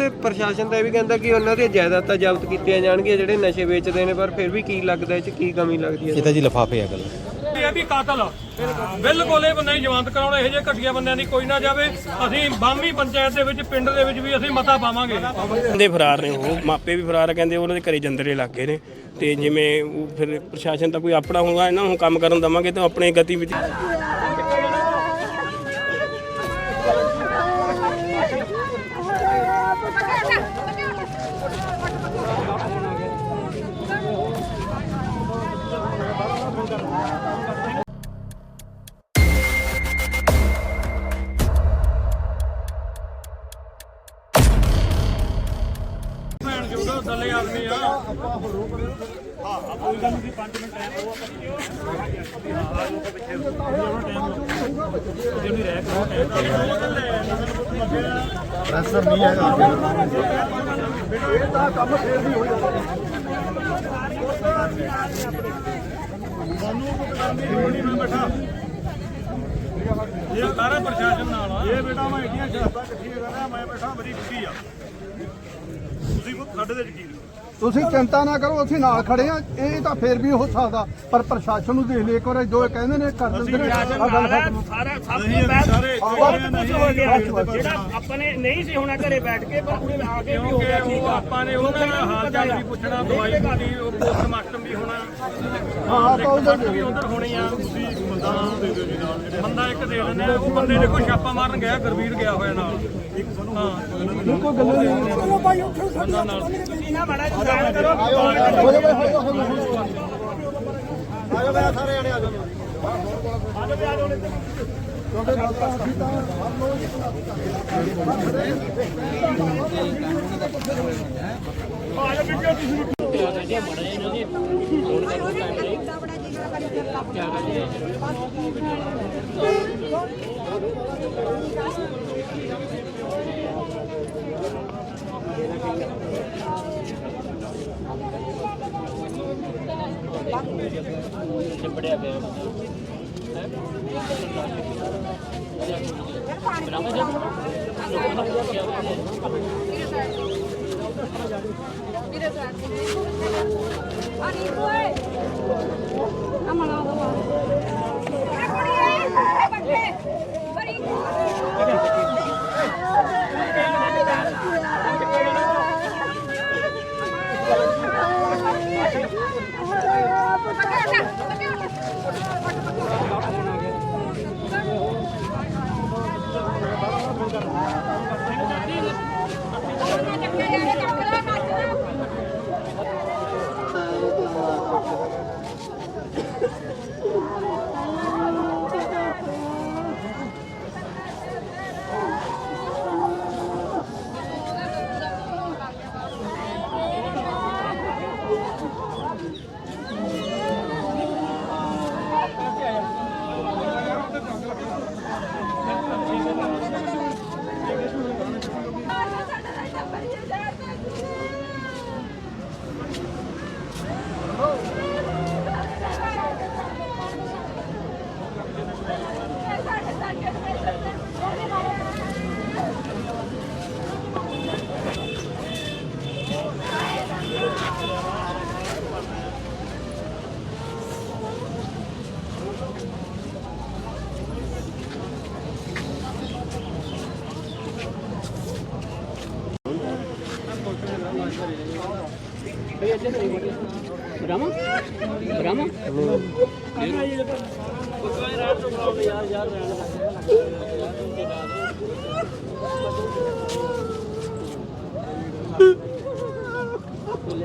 ਤੇ ਪ੍ਰਸ਼ਾਸਨ ਤਾਂ ਇਹ ਵੀ ਕਹਿੰਦਾ ਕਿ ਉਹਨਾਂ ਦੀਆਂ ਜਾਇਦਾਦਾਂ ਜ਼ਬਤ ਕੀਤੀਆਂ ਜਾਣਗੀਆਂ ਜਿਹੜੇ ਨਸ਼ੇ ਵੇਚਦੇ ਨੇ ਪਰ ਫਿਰ ਵੀ ਕੀ ਲੱਗਦਾ ਇਹ ਚ ਕੀ ਕਮੀ ਲੱਗਦੀ ਹੈ? ਤਾਂ ਜੀ ਲਫਾਫੇ ਆ ਗੱਲ। ਇਹ ਵੀ ਕਾਤਲ। ਆ ਬਿਲਕੁਲ ਇਹ ਬੰਦੇ ਜਵਾਨਤ ਕਰਾਉਣਾ ਇਹੋ ਜਿਹੇ ਘਟੀਆ ਬੰਦਿਆਂ ਦੀ ਕੋਈ ਨਾ ਜਾਵੇ। ਅਸੀਂ ਬਾਮੀ ਪੰਚਾਇਤ ਦੇ ਵਿੱਚ ਪਿੰਡ ਦੇ ਵਿੱਚ ਵੀ ਅਸੀਂ ਮਤਾ ਪਾਵਾਂਗੇ। ਕਹਿੰਦੇ ਫਰਾਰ ਨੇ ਉਹ ਮਾਪੇ ਵੀ ਫਰਾਰ ਆ ਕਹਿੰਦੇ ਉਹਨਾਂ ਦੇ ਘਰੇ ਜੰਦਰੇ ਲੱਗੇ ਨੇ। ਤੇ ਜਿਵੇਂ ਉਹ ਫਿਰ ਪ੍ਰਸ਼ਾਸਨ ਤਾਂ ਕੋਈ ਆਪਣਾ ਹੋਊਗਾ ਇਹਨਾਂ ਨੂੰ ਕੰਮ ਕਰਨ ਦਵਾਂਗੇ ਤਾਂ ਆਪਣੇ ਗਤੀਵਿਧੀ ਇਹ ਸਾਰਾ ਪ੍ਰਸ਼ਾਸਨ ਨਾਲ ਆ ਇਹ ਬੇਟਾ ਮੈਂ ਇੰਡੀਆਂ ਸ਼ਹਾਦਤਾਂ ਇਕੱਠੀਆਂ ਕਰਦਾ ਮੈਂ ਬੈਠਾ ਬੜੀ ਖੁਸ਼ੀ ਆ ਤੁਸੀਂ ਕੋ ਸਾਡੇ ਤੇ ਯਕੀਨ ਤੁਸੀਂ ਚਿੰਤਾ ਨਾ ਕਰੋ ਅਸੀਂ ਨਾਲ ਖੜੇ ਆ ਇਹ ਤਾਂ ਫੇਰ ਵੀ ਹੋ ਸਕਦਾ। ਪਰ ਪ੍ਰਸ਼ਾਸਨ ਨੂੰ ਦੇਖ ਲੈ ਇੱਕ ਵਾਰ ਜੋ ਇਹ ਕਹਿੰਦੇ ਨੇ ਕਰ ਦਿੰਦੇ ਨੇ। ਆਹ ਗੱਲ ਖਤਮ। ਸਾਰਾ ਸਭ ਹੋ ਗਿਆ। ਨਹੀਂ ਜਿਹੜਾ ਆਪਣੇ ਨਹੀਂ ਸੀ ਹੋਣਾ ਘਰੇ ਬੈਠ ਕੇ ਪਰ ਉਹਨੇ ਆ ਕੇ ਵੀ ਹੋ ਗਿਆ ਠੀਕ ਉਹ ਆ ਆਪਾਂ ਨੇ ਉਹਨਾਂ ਦਾ ਹਾਲ ਚਾਲ ਵੀ ਪੁੱਛਣਾ ਦਵਾਈ ਉਹ ਪੋਸਟਮਾਰਟਮ ਵੀ ਹੋਣਾ। ਹਾਂ ਤਾਂ ਉਹਦਾ ਵੀ ਉਧਰ ਹੋਣੀ ਆ। ਤੁਸੀਂ ਬੰਦਾ ਇੱਕ ਦੇ ਦਿੰਦੇ ਆ ਉਹ ਬੰਦੇ ਦੇਖੋ ਛਾਪਾ ਮਾਰਨ ਗਿਆ ਗੁਰਵੀਰ ਗਿਆ ਹੋਇਆ ਨਾਲ। ਹਾਂ ਕੋਈ ਗੱਲ ਨਹੀਂ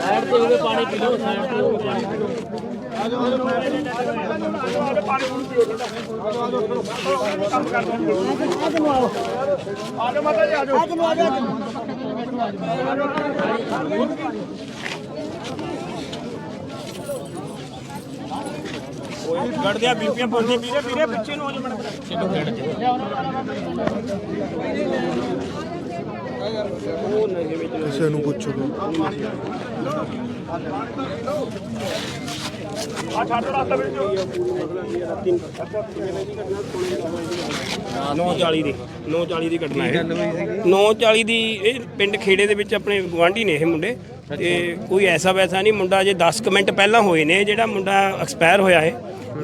ਸਾਈਡ ਤੇ ਉਹਦੇ ਪਾਣੀ ਪੀ ਲਓ ਸਾਈਡ ਤੇ ਉਹਦੇ ਪਾਣੀ ਪੀ ਲਓ ਆਜੋ ਮਾਤਾ ਜੀ ਆਜੋ ਆਜੋ ਮਾਤਾ ਜੀ ਆਜੋ ਦਿਓ ਗੜਦਿਆ ਬੀਪੀਆਂ ਪੁੱਛਦੇ ਵੀਰੇ ਵੀਰੇ ਪਿੱਛੇ ਨੂੰ ਹੋ ਜਾ ਮੜਾ ਕਿਸੇ ਨੂੰ ਪੁੱਛੋ ਆ ਛੱਡ ਰਸਤਾ ਵਿੱਚ। 940 ਦੀ 940 ਦੀ ਘਟਨਾ ਹੈ 940 ਦੀ ਇਹ ਪਿੰਡ ਖੇੜੇ ਦੇ ਵਿੱਚ ਆਪਣੇ ਗਵਾਂਢੀ ਨੇ ਇਹ ਮੁੰਡੇ। ਤੇ ਕੋਈ ਐਸਾ ਵੈਸਾ ਨਹੀਂ ਮੁੰਡਾ ਜੇ 10 ਕੁ ਮਿੰਟ ਪਹਿਲਾਂ ਹੋਏ ਨੇ ਜਿਹੜਾ ਮੁੰਡਾ ਐਕਸਪਾਇਰ ਹੋਇਆ ਹੈ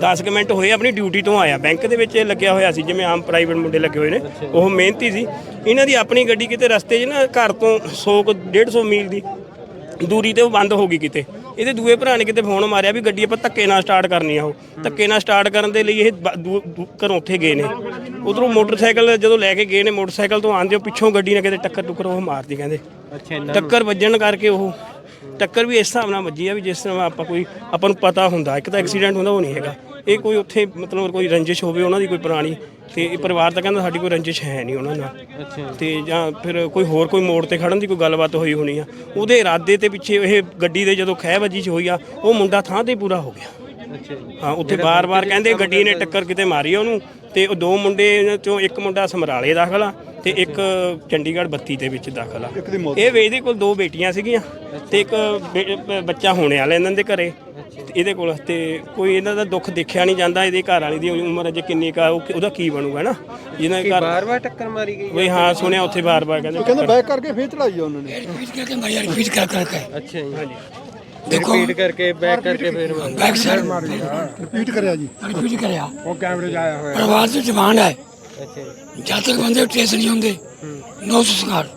10 ਕੁ ਮਿੰਟ ਹੋਏ ਆਪਣੀ ਡਿਊਟੀ ਤੋਂ ਆਇਆ। ਬੈਂਕ ਦੇ ਵਿੱਚ ਇਹ ਲੱਗਿਆ ਹੋਇਆ ਸੀ ਜਿਵੇਂ ਆਮ ਪ੍ਰਾਈਵੇਟ ਮੁੰਡੇ ਲੱਗੇ ਹੋਏ ਨੇ ਉਹ ਮਿਹਨਤੀ ਸੀ। ਇਹਨਾਂ ਦੀ ਆਪਣੀ ਗੱਡੀ ਕਿਤੇ ਰਸਤੇ 'ਚ ਨਾ ਘਰ ਤੋਂ 100 ਕੁ 150 ਮੀਲ ਦੀ ਦੂਰੀ ਤੇ ਉਹ ਬੰਦ ਹੋ ਗਈ ਕਿਤੇ। ਇਹਦੇ ਦੂਏ ਭਰਾ ਨੇ ਕਿਤੇ ਫੋਨ ਮਾਰਿਆ ਵੀ ਗੱਡੀ ਆਪਾਂ ਧੱਕੇ ਨਾਲ ਸਟਾਰਟ ਕਰਨੀ ਆ ਉਹ। ਧੱਕੇ ਨਾਲ ਸਟਾਰਟ ਕਰਨ ਦੇ ਲਈ ਇਹ ਬ- ਦੂ- ਦੂ- ਘਰੋਂ ਉੱਥੇ ਗਏ ਨੇ। ਉਧਰੋਂ ਮੋਟਰਸਾਈਕਲ ਜਦੋਂ ਲੈ ਕੇ ਗਏ ਨੇ ਮੋਟਰਸਾਈਕਲ ਤੋਂ ਆਂਦੇ ਪਿੱਛੋਂ ਗੱਡੀ ਨੇ ਕਿਤੇ ਟੱਕਰ ਟੁੱਕਰ ਉਹ ਮਾਰਦੀ ਕਹਿੰਦੇ। ਅੱਛਾ ਟੱਕਰ ਵੱਜਣ ਕਰਕੇ ਉਹ ਟੱਕਰ ਵੀ ਇਸ ਹਿਸਾਬ ਨਾਲ ਵੱਜੀ ਆ ਵੀ ਜਿਸ ਤਰ੍ਹਾਂ ਆਪਾਂ ਕੋਈ ਆਪਾਂ ਨੂੰ ਪਤਾ ਹੁੰਦਾ ਇੱਕ ਤਾਂ ਐਕਸੀਡੈਂਟ ਹੁੰਦਾ ਉਹ ਨਹੀਂ ਹੈਗਾ। ਇਹ ਕੋਈ ਉੱਥੇ ਮਤਲਬ ਕੋਈ ਰੰਜਿਸ਼ ਹੋਵੇ ਉਹਨਾਂ ਦੀ ਕੋਈ ਪੁਰਾਣੀ ਤੇ ਇਹ ਪਰਿਵਾਰ ਤਾਂ ਕਹਿੰਦਾ ਸਾਡੀ ਕੋਈ ਰੰਜਿਸ਼ ਹੈ ਨਹੀਂ ਉਹਨਾਂ ਨਾਲ। ਅੱਛਾ। ਤੇ ਜਾਂ ਫਿਰ ਕੋਈ ਹੋਰ ਕੋਈ ਮੋੜ ਤੇ ਖੜਨ ਦੀ ਕੋਈ ਗੱਲਬਾਤ ਹੋਈ ਹੋਣੀ ਆ। ਉਹਦੇ ਇਰਾਦੇ ਤੇ ਪਿੱਛੇ ਇਹ ਗੱਡੀ ਦੇ ਜਦੋਂ ਖਹਿ ਵੱਜੀ ਚ ਹੋਈ ਆ ਉਹ ਮੁੰਡਾ ਥਾਂ ਤੇ ਪੂਰਾ ਹੋ ਗਿਆ। ਅੱਛਾ ਜੀ। ਹਾਂ ਉੱਥੇ ਬਾਰ-ਬਾਰ ਕਹਿੰਦੇ ਗੱਡੀ ਨੇ ਟੱਕਰ ਕਿਤੇ ਮਾਰੀ ਆ ਉਹਨੂੰ ਤੇ ਉਹ ਦੋ ਮੁੰਡੇ ਇਹਨਾਂ ਚੋਂ ਇੱਕ ਮੁੰਡਾ ਸਮਰਾਲੇ ਦਾਖਲ ਆ ਤੇ ਇੱਕ ਚੰਡੀਗੜ੍ਹ 32 ਦੇ ਵਿੱਚ ਦਾਖਲ ਆ। ਇਹ ਵੇ ਇਹਦੇ ਕੋਲ ਦੋ ਬੇਟੀਆਂ ਸੀਗੀਆਂ ਤੇ ਇੱਕ ਬੱਚਾ ਹੋਣੇ ਵਾਲਾ ਇਹਨਾਂ ਦੇ ਘਰੇ। ਇਹਦੇ ਕੋਲ ਤੇ ਕੋਈ ਇਹਨਾਂ ਦਾ ਦੁੱਖ ਦੇਖਿਆ ਨਹੀਂ ਜਾਂਦਾ ਇਹਦੇ ਘਰ ਵਾਲੀ ਦੀ ਉਮਰ ਅਜੇ ਕਿੰਨੀ ਕਾ ਉਹਦਾ ਕੀ ਬਣੂਗਾ ਨਾ ਜਿਹਨਾਂ ਦੇ ਘਰ ਬਾਰ-ਬਾਰ ਟੱਕਰ ਮਾਰੀ ਗਈ ਵੀ ਹਾਂ ਸੁਣਿਆ ਉੱਥੇ ਬਾਰ-ਬਾਰ ਕਹਿੰਦੇ ਕਹਿੰਦੇ ਬੈਕ ਕਰਕੇ ਫੇਰ ਚੜਾਈ ਆ ਉਹਨਾਂ ਨੇ रिपीट करके मारिया रिपीट कर करके ਅੱਛਾ ਜੀ ਹਾਂਜੀ देखो ਰਿਪੀਟ ਕਰਕੇ ਬੈਕ ਕਰਕੇ ਫੇਰ ਮਾਰੀ। बैक से ਰਿਪੀਟ ਕਰਿਆ ਜੀ रिपीट कराया ਉਹ ਕੈਮਰੇ 'ਚ ਆਇਆ ਹੋਇਆ प्रवास की डिमांड है ਅੱਛਾ ਜੀ जब तक बंदे ट्रेस नहीं होंगे नो संस्कार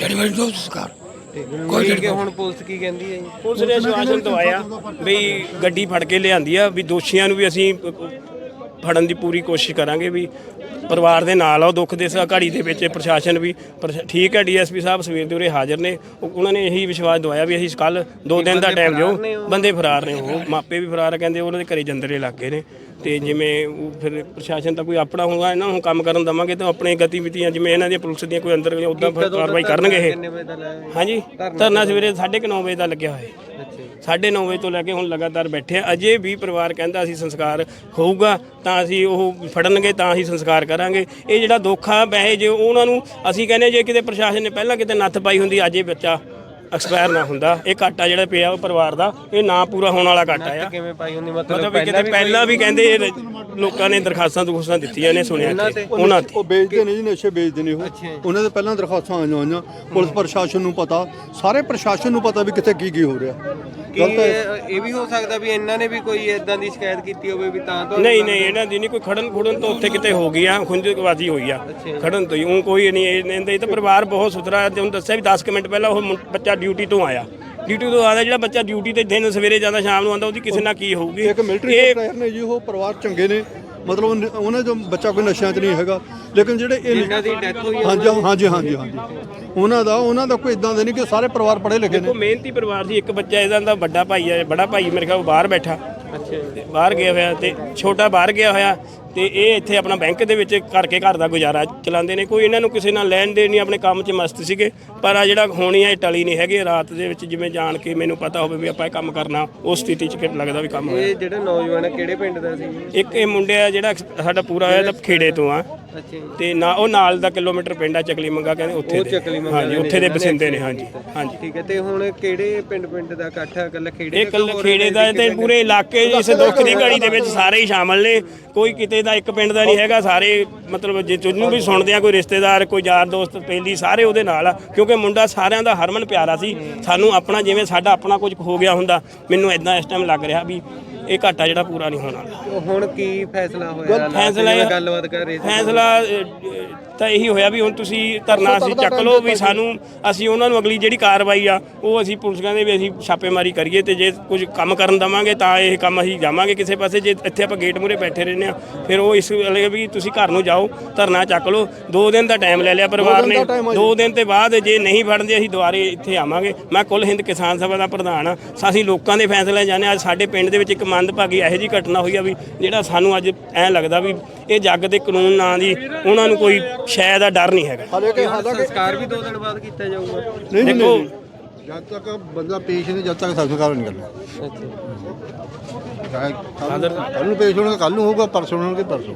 डेलीवरी नो संस्कार ਕੋਈ ਠੀਕ ਹੈ ਹੁਣ ਪੁਲਿਸ ਕੀ ਕਹਿੰਦੀ ਹੈ ਜੀ? ਪੁਲਿਸ ਨੇ ਆਸ਼ਵਾਸਨ ਦਵਾਇਆ ਵੀ ਗੱਡੀ ਫੜ ਕੇ ਲਿਆਂਦੀ ਆ ਵੀ ਦੋਸ਼ੀਆਂ ਨੂੰ ਵੀ ਅਸੀਂ ਫੜਨ ਦੀ ਪੂਰੀ ਕੋਸ਼ਿਸ਼ ਕਰਾਂਗੇ ਵੀ ਪਰਿਵਾਰ ਦੇ ਨਾਲ ਆ ਉਹ ਦੁੱਖ ਦੇ ਇਸ ਘੜੀ ਦੇ ਵਿੱਚ ਪ੍ਰਸ਼ਾਸਨ ਵੀ ਪ੍ਰਸ਼- ਠੀਕ ਹੈ ਡੀਐਸਪੀ ਸਾਹਿਬ ਸਵੇਰ ਦੇ ਉਰੇ ਹਾਜ਼ਰ ਨੇ। ਉਹ- ਉਹਨਾਂ ਨੇ ਇਹੀ ਵਿਸ਼ਵਾਸ ਦਵਾਇਆ ਵੀ ਅਸੀਂ ਕੱਲ ਦੋ ਦਿਨ ਦਾ ਟਾਈਮ ਦਿਓ ਬੰਦੇ ਫਰਾਰ ਨੇ ਉਹ ਮਾਪੇ ਵੀ ਫਰਾਰ ਆ ਕਹਿੰਦੇ ਉਹਨਾਂ ਦੇ ਘਰੇ ਜੰਦਰੇ ਲੱਗ ਗਏ ਨੇ। ਤੇ ਜਿਵੇਂ ਉਹ ਫਿਰ ਪ੍ਰਸ਼ਾਸਨ ਤਾਂ ਕੋਈ ਆਪਣਾ ਹੋਊਗਾ ਇਹਨਾਂ ਨੂੰ ਕੰਮ ਕਰਨ ਦਵਾਂਗੇ ਤਾਂ ਆਪਣੇ ਗਤੀਵਿਧੀਆਂ ਜਿਵੇਂ ਇਹਨਾਂ ਦੀਆਂ ਪੁਲਿਸ ਦੀਆਂ ਕੋਈ ਅੰਦਰ ਉਦਾਂ ਕਾਰਵਾਈ ਕਰਨਗੇ ਇਹ। ਹਾਂਜੀ ਧਰਨਾ ਸਵੇਰੇ 9:30 ਵਜੇ ਦਾ ਲੱਗਿਆ ਹੋਇਆ। ਹੈ ਅੱਛਾ। 9:30 ਵਜੇ ਤੋਂ ਲੈ ਕੇ ਹੁਣ ਲਗਾਤਾਰ ਬੈਠੇ ਆ। ਅਜੇ ਵੀ ਪਰਿਵਾਰ ਕਹਿੰਦਾ ਅਸੀਂ ਸੰਸਕਾਰ ਹੋਊਗਾ ਤਾਂ ਅਸੀਂ ਉਹ ਫੜਨਗੇ ਤਾਂ ਅਸੀਂ ਸੰਸਕਾਰ ਕਰਾਂਗੇ। ਇਹ ਜਿਹੜਾ ਦੁੱਖ ਆ ਵੈਸੇ ਜੇ ਉਹਨਾਂ ਨੂੰ ਅਸੀਂ ਕਹਿੰਦੇ ਜੇ ਕਿਤੇ ਪ੍ਰਸ਼ਾਸਨ ਨੇ ਪਹਿਲਾਂ ਕਿਤੇ ਨੱਥ ਪਾਈ ਹੁੰਦੀ ਅੱਜ ਇਹ ਬੱਚਾ ਐਕਸਪਾਇਰ ਨਾ ਹੁੰਦਾ। ਇਹ ਘਾਟਾ ਜਿਹੜਾ ਪਿਆ ਉਹ ਪਰਿਵਾਰ ਦਾ ਇਹ ਨਾ ਪੂਰਾ ਹੋਣ ਵਾਲਾ ਘਾਟਾ ਆ। ਕਿਵੇਂ ਪਾਈ ਹੁੰਦੀ? ਮਤਲਬ ਕਿਤੇ ਪਹਿਲਾਂ ਵੀ ਕਹਿੰਦੇ ਇਹ ਲੋਕਾਂ ਨੇ ਦਰਖਾਸਤਾਂ ਦੁਖਾਸਤਾਂ ਦਿੱਤੀਆਂ ਨੇ ਸੁਣਿਆ ਕਿ ਉਹਨਾਂ ਤੇ। ਉਹ ਵੇਚਦੇ ਨੇ ਜੀ ਨਸ਼ੇ ਵੇਚਦੇ ਨੇ ਉਹ। ਉਹਨਾਂ ਦੇ ਪਹਿਲਾਂ ਦਰਖਾਸਤਾਂ ਆਈਆਂ ਹੋਈਆਂ ਪੁਲਿਸ ਪ੍ਰਸ਼ਾਸਨ ਨੂੰ ਪਤਾ ਸਾਰੇ ਪ੍ਰਸ਼ਾਸਨ ਨੂੰ ਪਤਾ ਵੀ ਕਿੱਥੇ ਕੀ ਕੀ ਹੋ ਰਿਹਾ। ਕੀ ਇਹ ਇਹ ਵੀ ਹੋ ਸਕਦਾ ਵੀ ਇਹਨਾਂ ਨੇ ਵੀ ਕੋਈ ਇਦਾਂ ਦੀ ਸ਼ਿਕਾਇਤ ਕੀਤੀ ਹੋਵੇ ਵੀ ਤਾਂ ਤੋਂ ਨਹੀਂ ਨਹੀਂ ਇਹਨਾਂ ਦੀ ਨਹੀਂ ਕੋਈ ਖੜਨ ਖੁੜਨ ਤੋਂ ਉੱਥੇ ਕਿਤੇ ਹੋ ਗਈ ਆ ਖੁੰਝਬਾਜ਼ੀ ਹੋਈ ਆ ਖੜਨ ਤੋਂ ਹੀ। ਉਹ ਕੋਈ ਨਹੀਂ ਇਹ ਇਹਦਾ ਇਹ ਤਾਂ ਪਰਿਵਾਰ ਬਹੁਤ ਸੁਥਰਾ ਹੈ ਤੇ ਉਹਨੂੰ ਦੱਸਿਆ ਵੀ 10 ਕੁ ਮਿੰਟ ਪਹਿਲਾਂ ਉਹ ਮੁੰ- ਬੱਚਾ ਡਿਊਟੀ ਤੋਂ ਆਇਆ। ਡਿਊਟੀ ਤੋਂ ਆਦਾ ਜਿਹੜਾ ਬੱਚਾ ਡਿਊਟੀ ਤੇ ਦਿਨ ਸਵੇਰੇ ਜਾਂਦਾ ਸ਼ਾਮ ਨੂੰ ਆਉਂਦਾ ਉਹਦੀ ਕਿਸੇ ਨਾਲ ਕੀ ਹੋਊਗੀ? ਇੱਕ ਮਿਲਟਰੀ ਇਹ ਰਿਟਾਇਰ ਨੇ ਜੀ ਉਹ ਪਰਿਵਾਰ ਚੰਗੇ ਨੇ। ਮਤਲਬ ਉਹਨੇ- ਉਹਨਾਂ ਦਾ ਬੱਚਾ ਕੋਈ ਨਸ਼ਿਆਂ 'ਚ ਨਹੀਂ ਹੈਗਾ ਲੇਕਿਨ ਜਿਹੜੇ ਇਹ ਇਹਨਾਂ ਦੀ ਡੈਥ ਹੋਈ ਆ ਹਾਂਜੀ ਹਾਂਜੀ ਹਾਂਜੀ ਹਾਂਜੀ। ਉਹਨਾਂ ਦਾ ਉਹਨਾਂ ਦਾ ਕੋਈ ਇਦਾਂ ਦੇ ਨਹੀਂ ਕਿ ਸਾਰੇ ਪਰਿਵਾਰ ਪੜ੍ਹੇ ਲਿਖੇ ਨੇ। ਉਹ ਮਿਹਨਤੀ ਪਰਿਵਾਰ ਸੀ ਇੱਕ ਬੱਚਾ ਇਹਦਾ ਦਾ ਵੱਡਾ ਭਾਈ ਹੈ ਬੜਾ ਭਾਈ ਮੇਰੇ ਖਿਆਲ ਬਾਹਰ ਬੈਠਾ। ਤੇ ਬਾਹਰ ਗਿਆ ਹੋਇਆ ਤੇ ਛੋਟਾ ਬਾਹਰ ਗਿਆ ਹੋਇਆ ਤੇ ਇਹ ਇੱਥੇ ਆਪਣਾ ਬੈਂਕ ਦੇ ਵਿੱਚ ਕਰਕੇ ਘਰ ਦਾ ਗੁਜ਼ਾਰਾ ਚਲਾਉਂਦੇ ਨੇ। ਕੋਈ ਇਹਨਾਂ ਨੂੰ ਕਿਸੇ ਨਾਲ ਲੈਣ ਦੇ ਨਹੀਂ ਆਪਣੇ ਕੰਮ 'ਚ ਮਸਤ ਸੀਗੇ। ਪਰ ਆ ਜਿਹੜਾ ਹੋਣੀ ਹੈ ਟਲੀ ਨਹੀਂ ਹੈਗੀ। ਰਾਤ ਦੇ ਵਿੱਚ ਜਿਵੇਂ ਜਾਣ ਕੇ ਮੈਨੂੰ ਪਤਾ ਹੋਵੇ ਵੀ ਆਪਾਂ ਇਹ ਕੰਮ ਕਰਨਾ ਉਸ ਸਥਿਤੀ 'ਚ ਕਿ ਲੱਗਦਾ ਵੀ ਕੰਮ ਹੋਇਆ। ਇਹ ਜਿਹੜਾ ਨੌਜਵਾਨ ਹੈ ਕਿਹੜੇ ਪਿੰਡ ਦਾ ਸੀ? ਇੱਕ ਇਹ ਮੁੰਡੇ ਆ ਜਿਹੜਾ ਸਾਡਾ ਪੂਰਾ ਹੋਇਆ ਤਾਂ ਖੇੜੇ ਤੋਂ ਆ। ਤੇ ਨਾ ਉਹ ਨਾਲ ਦਾ ਕਿਲੋਮੀਟਰ ਪਿੰਡ ਆ ਚਕਲੀ ਮੰਗਾ ਕਹਿੰਦੇ ਉੱਥੇ ਦੇ। ਹਾਂਜੀ ਉੱਥੇ ਦੇ ਬਸਿੰਦੇ ਨੇ ਹਾਂਜੀ ਹਾਂਜੀ। ਠੀਕ ਹੈ ਤੇ ਹੁਣ ਕਿਹੜੇ ਪਿੰਡ ਪਿੰਡ ਦਾ ਇਕੱਠ ਹੈ ਇਕੱਲਾ ਖੇੜੇ ਇਹ ਕੱਲ ਖੇੜੇ ਦਾ ਤੇ ਪੂਰੇ ਇਲਾਕੇ ਇਸ ਦੁੱਖ ਦੀ ਘੜੀ ਦੇ ਵਿੱਚ ਸਾਰੇ ਹੀ ਸ਼ਾਮਲ ਨੇ। ਕੋਈ ਕਿਤੇ ਦਾ ਇੱਕ ਪਿੰਡ ਦਾ ਨਹੀਂ ਹੈਗਾ ਸਾਰੇ ਮਤਲਬ ਜੇ ਜਿਹਨੂੰ ਵੀ ਸੁਣਦੇ ਆ ਕੋਈ ਰਿਸ਼ਤੇਦਾਰ ਕੋਈ ਯਾਰ ਦੋਸਤ ਪਹਿਲੀ ਸਾਰੇ ਉਹਦੇ ਨਾਲ ਆ। ਕਿਉਂਕਿ ਮੁੰਡਾ ਸਾਰਿਆਂ ਦਾ ਹਰਮਨ ਪਿਆਰਾ ਸੀ। ਸਾਨੂੰ ਆਪਣਾ ਜਿਵੇਂ ਸਾਡਾ ਆਪਣਾ ਕੁਝ ਹੋ ਗਿਆ ਹੁੰਦਾ ਮੈਨੂੰ ਇਦਾਂ ਇਸ ਟਾਈਮ ਲੱਗ ਰਿਹਾ ਵੀ ਇਹ ਘਾਟਾ ਜਿਹੜਾ ਪੂਰਾ ਨਹੀਂ ਹੋਣਾ। ਹੁਣ ਕੀ ਫੈਸਲਾ ਹੋਇਆ? ਫੈਸਲਾ ਇਹ- ਗੱਲਬਾਤ ਕਰ ਰਹੇ ਸੀ? ਫੈਸਲਾ ਅ, ਤਾਂ ਇਹੀ ਹੋਇਆ ਵੀ ਹੁਣ ਤੁਸੀਂ ਧਰਨਾ ਅਸੀਂ ਚੱਕ ਲਓ ਵੀ ਸਾਨੂੰ ਅਸੀਂ ਉਹਨਾਂ ਨੂੰ ਅਗਲੀ ਜਿਹੜੀ ਕਾਰਵਾਈ ਆ ਉਹ ਅਸੀਂ ਪੁਲਿਸ ਕਹਿੰਦੇ ਵੀ ਅਸੀਂ ਛਾਪੇਮਾਰੀ ਕਰੀਏ ਤੇ ਜੇ ਕੁਝ ਕੰਮ ਕਰਨ ਦਵਾਂਗੇ ਤਾਂ ਇਹ ਕੰਮ ਅਸੀਂ ਜਾਵਾਂਗੇ ਕਿਸੇ ਪਾਸੇ। ਜੇ ਇੱਥੇ ਆਪਾਂ ਗੇਟ ਮੂਰੇ ਬੈਠੇ ਰਹਿੰਦੇ ਆ ਫਿਰ ਉਹ ਇਸ ਵੇਲੇ ਵੀ ਤੁਸੀਂ ਘਰ ਨੂੰ ਜਾਓ ਧਰਨਾ ਚੱਕ ਲਓ। ਦੋ ਦਿਨ ਦਾ ਟਾਈਮ ਲੈ ਲਿਆ ਪਰਿਵਾਰ ਨੇ। ਦੋ ਦਿਨ ਤੇ ਬਾਅਦ ਜੇ ਨਹੀਂ ਫੜਦੇ ਅਸੀਂ ਦੁਬਾਰੇ ਇੱਥੇ ਆਵਾਂਗੇ। ਮੈਂ ਕੁੱਲ ਹਿੰਦ ਕਿਸਾਨ ਸਭਾ ਦਾ ਪ੍ਰਧਾਨ ਆ। ਅਸੀਂ ਲੋਕਾਂ ਦੇ ਫੈਸਲੇ ਜਾਣੇ ਅੱਜ ਸਾਡੇ ਪਿੰਡ ਦੇ ਵਿੱਚ ਇੱਕ ਮੰਦਭਾਗੀ ਇਹੋ ਜਿਹੀ ਘਟਨਾ ਹੋਈ ਆ ਵੀ ਜਿਹੜਾ ਸਾਨੂੰ ਅੱਜ ਐਂ ਲੱਗਦਾ ਵੀ ਇਹ ਜੱਗ ਦੇ ਕਾਨੂੰਨ ਨਾਂ ਦੀ ਉਹਨਾਂ ਨੂੰ ਕੋਈ ਸ਼ਾਇਦ ਆ ਡਰ ਨਹੀਂ ਹੈਗਾ। ਹਾਲੇ ਕਿ ਹਾਲਾਂਕਿ ਸੰਸਕਾਰ ਵੀ ਦੋ ਦਿਨ ਬਾਅਦ ਕੀਤਾ ਜਾਊਗਾ। ਨਹੀਂ ਨਹੀਂ ਦੇਖੋ ਜਦ ਤੱਕ ਬੰਦਾ ਪੇਸ਼ ਨਹੀਂ ਜਦ ਤੱਕ ਸੰਸਕਾਰ ਨਹੀਂ ਕਰਨਾ। ਅੱਛਾ। ਕੱਲ ਨੂੰ ਪੇਸ਼ ਹੋਣਗੇ ਕੱਲ ਨੂੰ ਹੋਊਗਾ ਪਰਸੋਂ ਹੋਣਗੇ ਪਰਸੋਂ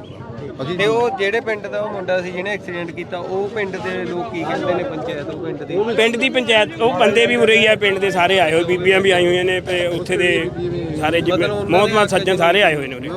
ਤੇ ਉਹ ਜਿਹੜੇ ਪਿੰਡ ਦਾ ਉਹ ਮੁੰਡਾ ਸੀ ਜਿਹਨੇ ਐਕਸੀਡੈਂਟ ਕੀਤਾ ਉਹ ਪਿੰਡ ਦੇ ਲੋਕ ਕੀ ਕਹਿੰਦੇ ਨੇ ਪੰਚਾਇਤ ਉਹ ਪਿੰਡ ਦੇ? ਪਿੰਡ ਦੀ ਪੰਚਾਇਤ ਉਹ ਬੰਦੇ ਵੀ ਉਰੇ ਹੀ ਆ ਪਿੰਡ ਦੇ ਸਾਰੇ ਆਏ ਹੋਏ ਬੀਬੀਆਂ ਵੀ ਆਈ ਹੋਈਆਂ ਨੇ ਤੇ ਉੱਥੇ ਦੇ ਸਾਰੇ ਮੋਹਤਮਾ ਸੱਜਣ ਸਾਰੇ ਆਏ ਹੋਏ ਨੇ ਉਰੇ।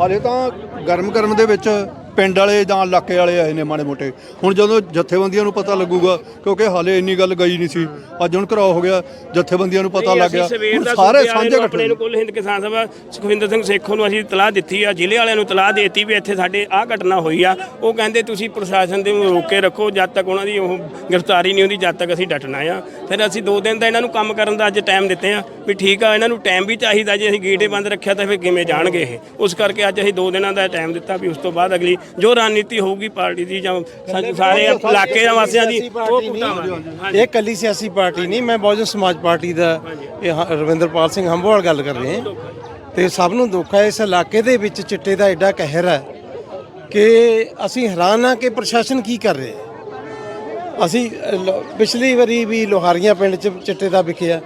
ਹਾਲੇ ਤਾਂ ਗਰਮ ਗਰਮ ਦੇ ਵਿੱਚ ਪਿੰਡ ਵਾਲੇ ਜਾਂ ਇਲਾਕੇ ਵਾਲੇ ਆਏ ਨੇ ਮਾੜੇ ਮੋਟੇ। ਹੁਣ ਜਦੋਂ ਜਥੇਬੰਦੀਆਂ ਨੂੰ ਪਤਾ ਲੱਗੂਗਾ ਕਿਉਂਕਿ ਹਾਲੇ ਇੰਨੀ ਗੱਲ ਗਈ ਨਹੀਂ ਸੀ। ਅੱਜ ਹੁਣ ਘਰਾਓ ਹੋ ਗਿਆ ਜਥੇਬੰਦੀਆਂ ਨੂੰ ਪਤਾ ਲੱਗ ਗਿਆ। ਹੁਣ ਸਾਰੇ ਸਾਂਝੇ ਇਕੱਠੇ ਨੂੰ। ਕੁੱਲ ਹਿੰਦ ਕਿਸਾਨ ਸਭਾ ਸੁਖਵਿੰਦਰ ਸਿੰਘ ਸੇਖੋਂ ਨੂੰ ਅਸੀਂ ਤਲਾਹ ਦਿੱਤੀ ਆ ਜ਼ਿਲ੍ਹੇ ਵਾਲਿਆਂ ਨੂੰ ਤਲਾਹ ਦੇਤੀ ਵੀ ਇੱਥੇ ਸਾਡੇ ਆਹ ਘਟਨਾ ਹੋਈ ਆ। ਉਹ ਕਹਿੰਦੇ ਤੁਸੀਂ ਪ੍ਰਸ਼ਾਸਨ ਦੇ ਨੂੰ ਰੋਕ ਕੇ ਰੱਖੋ ਜਦ ਤੱਕ ਉਹਨਾਂ ਦੀ ਉਹ ਗ੍ਰਿਫਤਾਰੀ ਨਹੀਂ ਹੁੰਦੀ ਜਦ ਤੱਕ ਅਸੀਂ ਡਟਣਾ ਆ। ਫਿਰ ਅਸੀਂ ਦੋ ਦਿਨ ਦਾ ਇਹਨਾਂ ਨੂੰ ਕੰਮ ਕਰਨ ਦਾ ਅੱਜ ਟਾਈਮ ਦਿੱਤੇ ਆ ਵੀ ਠੀਕ ਆ ਇਹਨਾਂ ਨੂੰ ਟਾਈਮ ਵੀ ਚਾਹੀਦਾ ਜੇ ਅਸੀਂ ਗੇਟੇ ਬੰਦ ਰੱਖਿਆ ਤਾਂ ਫਿਰ ਕਿਵੇਂ ਜਾਣਗੇ ਇਹ? ਉਸ ਕਰਕੇ ਅੱਜ ਅਸੀਂ ਦੋ ਦਿਨਾਂ ਦਾ ਟਾਈਮ ਦਿੱਤਾ ਵੀ ਉਸ ਤੋਂ ਬਾਅਦ ਅਗਲੀ ਜੋ ਰਣਨੀਤੀ ਹੋਊਗੀ ਪਾਰਟੀ ਦੀ ਜਾਂ ਸਾ- ਸਾਰੇ ਇਲਾਕੇ ਦੇ ਵਾਸੀਆਂ ਦੀ ਉਹ ਪੁੱਟਾਵਾਂਗੇ ਇਹ ਕੱਲੀ ਸਿਆਸੀ ਪਾਰਟੀ ਨਹੀਂ ਮੈਂ ਬਹੁਜਨ ਸਮਾਜ ਪਾਰਟੀ ਦਾ ਇਹ ਹ- ਰਵਿੰਦਰਪਾਲ ਸਿੰਘ ਹੰਬੋਵਾਲ ਗੱਲ ਕਰ ਰਹੇ ਹਾਂ। ਤੇ ਸਭ ਨੂੰ ਦੁੱਖ ਹੈ ਇਸ ਇਲਾਕੇ ਦੇ ਵਿੱਚ ਚਿੱਟੇ ਦਾ ਐਡਾ ਕਹਿਰ ਹੈ ਕਿ ਅਸੀਂ ਹੈਰਾਨ ਆ ਕਿ ਪ੍ਰਸ਼ਾਸਨ ਕੀ ਕਰ ਰਿਹਾ ਹੈ। ਅਸੀਂ ਅ, ਲ- ਪਿਛਲੀ ਵਾਰੀ ਵੀ ਲੋਹਾਰੀਆਂ ਪਿੰਡ ਚ ਚਿੱਟੇ ਦਾ ਵਿਖਿਆ।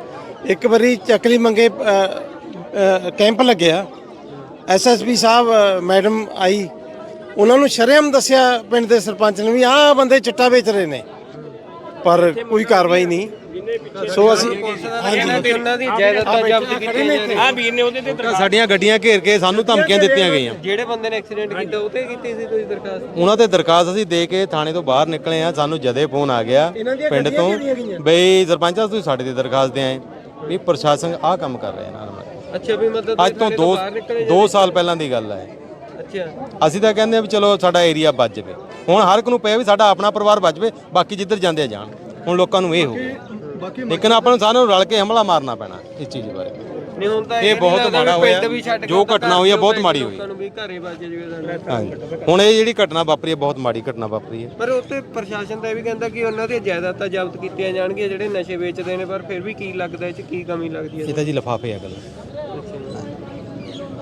ਇੱਕ ਵਾਰੀ ਚੱਕਲੀ ਮੰਗੇ ਅ, ਅ, ਕੈਂਪ ਲੱਗਿਆ। ਐਸਐਸਪੀ ਸਾਹਿਬ ਅ, ਮੈਡਮ ਆਈ। ਉਹਨਾਂ ਨੂੰ ਸ਼ਰਮ ਦੱਸਿਆ ਪਿੰਡ ਦੇ ਸਰਪੰਚ ਨੇ ਵੀ ਆਹ ਬੰਦੇ ਚਿੱਟਾ ਵੇਚ ਰਹੇ ਨੇ। ਪਰ ਕੋਈ ਕਾਰਵਾਈ ਨਹੀਂ। ਸੋ ਅਸੀਂ ਇਹਨਾਂ ਦੀ ਉਹਨਾਂ ਦੀ ਜਾਇਦਾਦਾਂ ਜ਼ਬਤ ਕੀਤੀਆਂ ਰਹੀਆਂ ਆ ਵੀਰ ਨੇ ਉਹਦੇ ਤੇ ਸਾਡੀਆਂ ਗੱਡੀਆਂ ਘੇਰ ਕੇ ਸਾਨੂੰ ਧਮਕੀਆਂ ਦਿੱਤੀਆਂ ਗਈਆਂ। ਜਿਹੜੇ ਬੰਦੇ ਨੇ ਐਕਸੀਡੈਂਟ ਕੀਤਾ ਉਹ ਤੇ ਕੀਤੀ ਸੀ ਤੁਸੀਂ ਦਰਖਾਸਤ? ਉਹਨਾਂ ਤੇ ਦਰਖਾਸਤ ਅਸੀਂ ਦੇ ਕੇ ਥਾਣੇ ਤੋਂ ਬਾਹਰ ਨਿਕਲੇ ਆ ਸਾਨੂੰ ਜਦੇ ਫੋਨ ਆ ਗਿਆ ਪਿੰਡ ਤੋਂ ਬਈ ਸਰਪੰਚ ਸਾਹਿਬ ਤੁਸੀਂ ਸਾਡੇ ਤੇ ਦਰਖਾਸਤ ਦੇ ਆਏ। ਵੀ ਪ੍ਰਸ਼ਾਸਨ ਆਹ ਕੰਮ ਕਰ ਰਿਹਾ ਇਹਨਾਂ ਨਾਲ। ਅੱਛਾ ਵੀ ਮਤਲਬ ਅੱਜ ਤੋਂ ਤੁਸੀਂ 2 ਬਾਹਰ ਨਿਕਲੇ 2 ਸਾਲ ਪਹਿਲਾਂ ਦੀ ਗੱਲ ਹੈ। ਅਸੀਂ ਤਾਂ ਕਹਿੰਦੇ ਆ ਵੀ ਚਲੋ ਸਾਡਾ ਏਰੀਆ ਬਚ ਜਾਵੇ। ਹੁਣ ਹਰ ਇੱਕ ਨੂੰ ਪਿਆ ਵੀ ਸਾਡਾ ਆਪਣਾ ਪਰਿਵਾਰ ਬਚ ਜਾਵੇ ਬਾਕੀ ਜਿੱਧਰ ਜਾਂਦੇ ਆ ਜਾਣ। ਹੁਣ ਲੋਕਾਂ ਨੂੰ ਇਹ ਹੋ ਗਿਆ। ਲੇਕਿਨ ਆਪਾਂ ਨੂੰ ਸਾਰਿਆਂ ਨੂੰ ਰਲ ਕੇ ਹਮਲਾ ਮਾਰਨਾ ਪੈਣਾ ਇਸ ਚੀਜ਼ ਬਾਰੇ। ਨਹੀਂ ਹੁਣ ਤਾਂ ਇਹ ਬਹੁਤ ਮਾੜਾ ਹੋਇਆ। ਜੋ ਘਟਨਾ ਹੋਈ ਘਰ ਬਹੁਤ ਮਾੜੀ ਹੋਈ। ਹਾਂਜੀ। ਹੁਣ ਇਹ ਜਿਹੜੀ ਘਟਨਾ ਵਾਪਰੀ ਹੈ ਬਹੁਤ ਮਾੜੀ ਘਟਨਾ ਵਾਪਰੀ ਹੈ ਪਰ ਉੱਤੇ ਪ੍ਰਸ਼ਾਸਨ ਤਾਂ ਇਹ ਵੀ ਕਹਿੰਦਾ ਕਿ ਉਹਨਾਂ ਦੀਆਂ ਜਾਇਦਾਦਾਂ ਜ਼ਬਤ ਕੀਤੀਆਂ ਜਾਣਗੀਆਂ ਜਿਹੜੇ ਨਸ਼ੇ ਵੇਚਦੇ ਨੇ ਪਰ ਫਿਰ ਵੀ ਕੀ ਲੱਗਦਾ ਇਹ ਚ ਕੀ ਕਮੀ ਲੱਗਦੀ ਹੈ ਇਹ ਤਾਂ ਜੀ ਲਫਾਫੇ ਆ ਗੱਲ।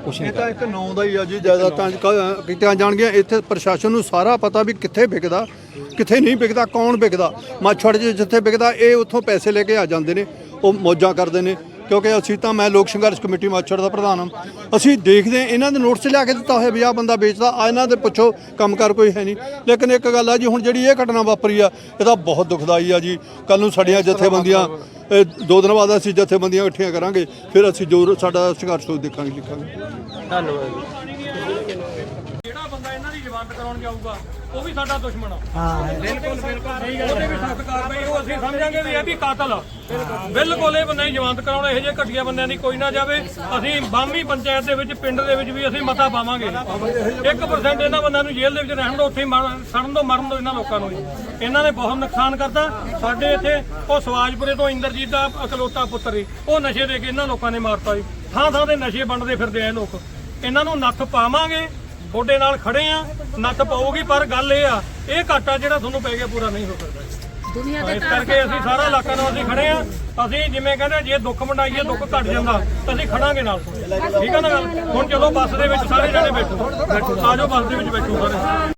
ਕੁਛ ਨਹੀਂ ਇਹ ਤਾਂ ਇੱਕ ਨਾਂ ਦਾ ਹੀ ਆ ਜੀ ਜਾਇਦਾਦਾਂ ਕ- ਕੀਤੀਆਂ ਜਾਣਗੀਆਂ। ਇੱਥੇ ਪ੍ਰਸ਼ਾਸਨ ਨੂੰ ਸਾਰਾ ਪਤਾ ਵੀ ਕਿੱਥੇ ਵਿਕਦਾ ਕਿੱਥੇ ਨਹੀਂ ਵਿਕਦਾ ਕੌਣ ਵਿਕਦਾ। ਮਾਛੜ ਜੀ ਜਿੱਥੇ ਵਿਕਦਾ ਇਹ ਉੱਥੋਂ ਪੈਸੇ ਲੈ ਕੇ ਆ ਜਾਂਦੇ ਨੇ ਉਹ ਮੌਜਾਂ ਕਰਦੇ ਨੇ। ਕਿਉਂਕਿ ਅਸੀਂ ਤਾਂ ਮੈਂ ਲੋਕ ਸੰਘਰਸ਼ ਕਮੇਟੀ ਮਾਛੜ ਦਾ ਪ੍ਰਧਾਨ ਹਾਂ। ਅਸੀਂ ਦੇਖਦੇ ਹਾਂ, ਇਹਨਾਂ ਦੇ ਨੋਟਿਸ ਲਿਆ ਕੇ ਦਿੱਤਾ ਹੋਇਆ ਵੀ ਆਹ ਬੰਦਾ ਵੇਚਦਾ ਆ ਇਹਨਾਂ ਦੇ ਪੁੱਛੋ ਕੰਮਕਾਰ ਕੋਈ ਹੈ ਨਹੀਂ। ਲੇਕਿਨ ਇੱਕ ਗੱਲ ਆ ਜੀ, ਹੁਣ ਜਿਹੜੀ ਇਹ ਘਟਨਾ ਵਾਪਰੀ ਆ, ਇਹ ਤਾਂ ਬਹੁਤ ਦੁਖਦਾਈ ਆ ਜੀ। ਕੱਲ ਨੂੰ ਸਾਡੀਆਂ ਜਥੇਬੰਦੀਆਂ, ਇਹ ਦੋ ਦਿਨ ਬਾਅਦ ਅਸੀਂ ਜਥੇਬੰਦੀਆਂ ਇਕੱਠੀਆਂ ਕਰਾਂਗੇ, ਫਿਰ ਅਸੀਂ ਜੋ ਸਾਡਾ ਸੰਘਰਸ਼ ਉਹ ਦੇਖਾਂਗੇ, ਲਿਖਾਂਗੇ। ਧੰਨਵਾਦ। ਦੀ ਜ਼ਮਾਨਤ ਕਰਾਉਣ ਜਾਊਗਾ ਉਹ ਵੀ ਸਾਡਾ ਦੁਸ਼ਮਣ ਆ। ਹਾਂ। ਬਿਲਕੁਲ ਬਿਲਕੁਲ। ਉਹਦੇ ਵੀ ਸਖਤ ਕਾਰਵਾਈ ਉਹ ਅਸੀਂ ਸਮਝਾਂਗੇ ਵੀ ਇਹ ਵੀ ਕਾਤਲ ਆ। ਬਿਲਕੁਲ। ਇਹ ਬੰਦੇ ਦੀ ਜ਼ਮਾਨਤ ਕਰਾਉਣ ਇਹੋ ਜਿਹੇ ਘਟੀਆ ਬੰਦਿਆਂ ਦੀ ਕੋਈ ਨਾ ਜਾਵੇ। ਅਸੀਂ ਬਾਮੀ ਪੰਚਾਇਤ ਦੇ ਵਿੱਚ ਪਿੰਡ ਦੇ ਵਿੱਚ ਵੀ ਅਸੀਂ ਮਤਾ ਪਾਵਾਂਗੇ। 1% ਇਹਨਾਂ ਬੰਦਿਆਂ ਨੂੰ ਜੇਲ੍ਹ ਦੇ ਵਿੱਚ ਰਹਿਣ ਦੋ ਉੱਥੇ ਸੜਨ ਦੋ ਮਰਨ ਦੋ ਇਹਨਾਂ ਲੋਕਾਂ ਨੂੰ। ਇਹਨਾਂ ਨੇ ਬਹੁਤ ਨੁਕਸਾਨ ਕਰਤਾ। ਸਾਡੇ ਇੱਥੇ ਉਹ ਸਵਾਜਪੁਰੇ ਤੋਂ ਇੰਦਰਜੀਤ ਦਾ ਅਕਲੋਤਾ ਪੁੱਤਰ ਸੀ। ਉਹ ਨਸ਼ੇ ਦੇ ਕੇ ਇਹਨਾਂ ਲੋਕਾਂ ਨੇ ਮਾਰਤਾ ਜੀ। ਥਾਂ ਥਾਂ ਤੇ ਨਸ਼ੇ ਵੰਡਦੇ ਫਿਰਦੇ ਆ ਇਹ ਲੋਕ। ਇਹਨਾਂ ਨੂੰ ਨੱਥ ਪਾਵਾਂਗੇ। ਤੁਹਾਡੇ ਨਾਲ ਖੜੇ ਆ ਨੱਥ ਪਾਉਗੀ ਪਰ ਗੱਲ ਇਹ ਆ ਇਹ ਘਾਟਾ ਜਿਹੜਾ ਤੁਹਾਨੂੰ ਪੈ ਗਿਆ ਪੂਰਾ ਨਹੀਂ ਹੋ ਸਕਦਾ। ਦੁਨੀਆ ਇਸ ਕਰਕੇ ਅਸੀਂ ਸਾਰਾ ਇਲਾਕਾ ਨਾਲ ਅਸੀਂ ਖੜੇ ਆ। ਅਸੀਂ ਜਿਵੇਂ ਕਹਿੰਦੇ ਜੇ ਦੁੱਖ ਵੰਡਾਈਏ ਦੁੱਖ ਘਟ ਜਾਂਦਾ ਤਾਂ ਅਸੀਂ ਖੜਾਂਗੇ ਨਾਲ। ਠੀਕ ਹੈ ਨਾ ਗੱਲ? ਹੁਣ ਚਲੋ ਬੱਸ ਦੇ ਵਿੱਚ ਸਾਰੇ ਜਣੇ ਬੈਠੋ ਬੈਠੋ ਆਜੋ ਬੱਸ ਦੇ ਵਿੱਚ ਬੈਠੋ ਸਾਰੇ।